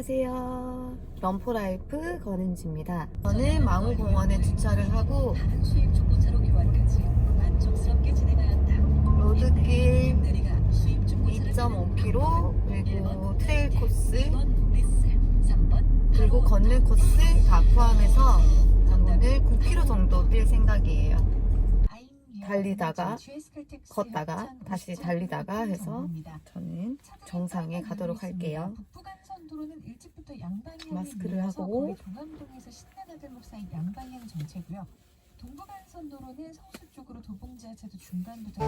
안녕하세요. 럼포라이프 건은지입니다. 저는 망우공원에 주차를 하고. 로드길 내리가 수입 중고차를 2.5km 그리고 트레일 코스 2번 리셀, 3번 그리고 걷는 코스 다 포함해서 오늘 9km 정도 뛸 생각이에요. 달리다가, 걷다가, 다시 달리다가 해서 저는 정상에 가도록 할게요. 북부간선도로는 일찍부터 양방향 마스크를 하고. 동암동에서 신나나들목 사이 양방향 정체고요. 동부간선도로는 성수 쪽으로 도봉지하차도 중간부터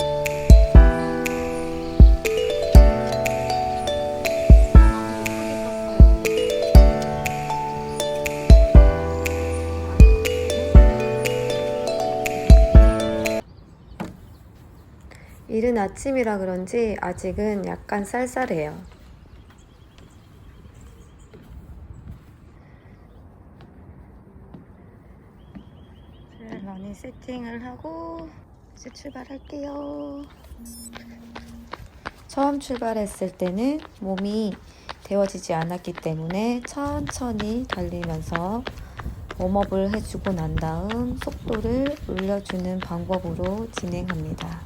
이른 아침이라 그런지 아직은 약간 쌀쌀해요. 세팅을 하고 이제 출발할게요. 처음 출발했을 때는 몸이 데워지지 않았기 때문에 천천히 달리면서 웜업을 해주고 난 다음 속도를 올려주는 방법으로 진행합니다.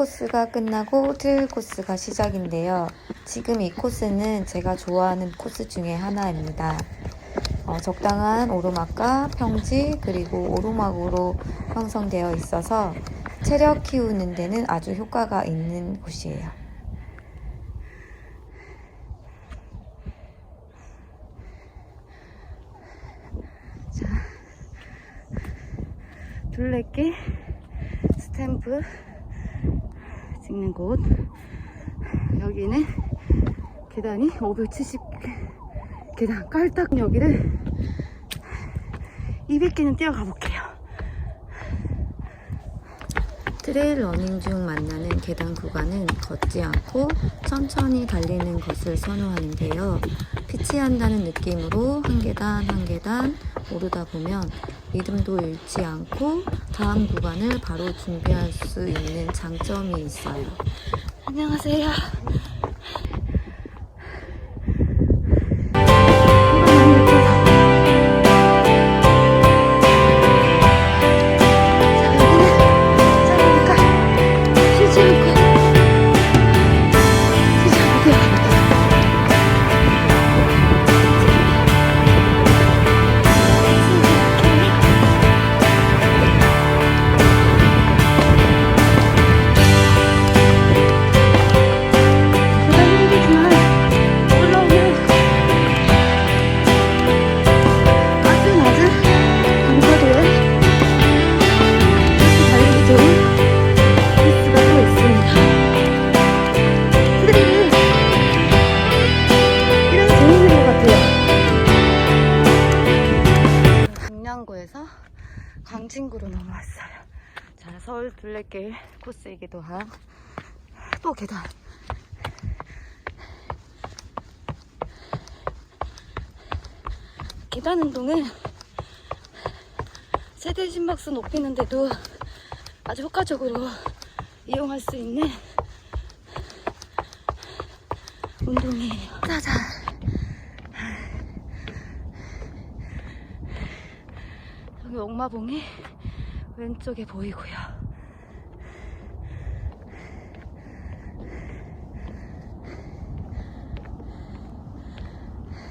코스가 끝나고 트레일 코스가 시작인데요. 지금 이 코스는 제가 좋아하는 코스 중에 하나입니다. 어, 적당한 오르막과 평지 그리고 오르막으로 형성되어 있어서 체력 키우는 데는 아주 효과가 있는 곳이에요. 자, 둘레길 스탬프 찍는 곳. 여기는 계단이 570 계단 깔딱 여기를 200개는 뛰어가 볼게요. 트레일 러닝 중 만나는 계단 구간은 걷지 않고 천천히 달리는 것을 선호하는데요. 피치한다는 느낌으로 한 계단 한 계단 오르다 보면 리듬도 잃지 않고 다음 구간을 바로 준비할 수 있는 장점이 있어요. 안녕하세요. 광진구로 넘어왔어요. 자, 서울 둘레길 코스이기도 한 또 계단. 계단 운동은 세대 심박수 높이는데도 아주 효과적으로 이용할 수 있는 운동이에요. 짜잔. 여기 옥마봉이 왼쪽에 보이고요.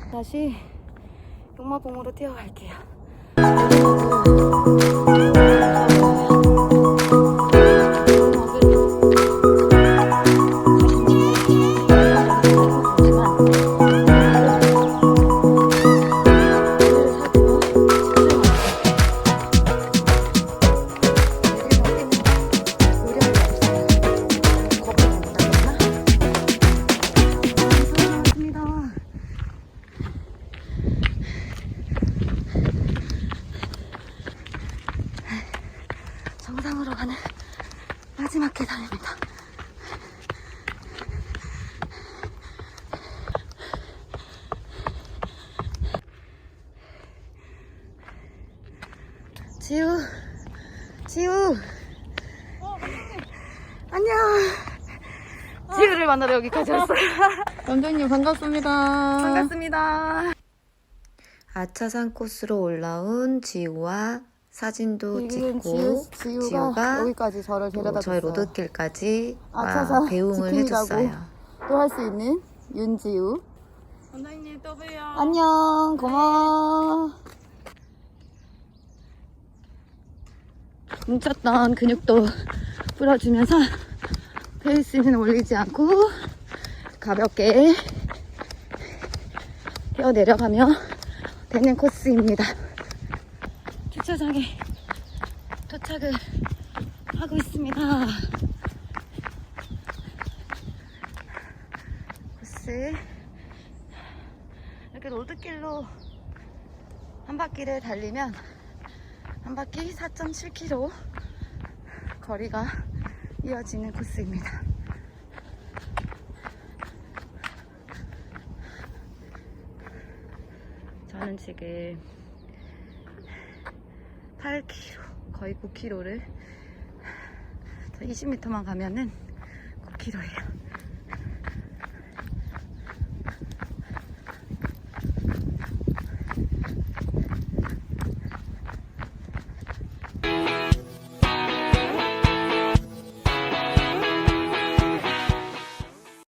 다시 용마봉으로 뛰어갈게요. 지우, 지우. 안녕. 지우를 만나러 여기까지 왔어요. 원장님 반갑습니다. 반갑습니다. 아차산 코스로 올라온 지우와 사진도 찍고 지우, 지우가, 지우가 여기까지 저를 데려다 저희. 로드길까지 아차산 와, 배웅을. 해줬어요. 또 할 수 있는 윤지우. 원장님 또 봬요. 안녕, 고마워. 뭉쳤던 근육도 풀어주면서 페이스는 올리지 않고 가볍게 뛰어 내려가며 되는 코스입니다. 주차장에 도착을 하고 있습니다. 코스 이렇게 로드길로 한 바퀴를 달리면 한 바퀴 4.7km 거리가 이어지는 코스입니다. 저는 지금 8km, 거의 9km를 20m만 가면은 9km예요.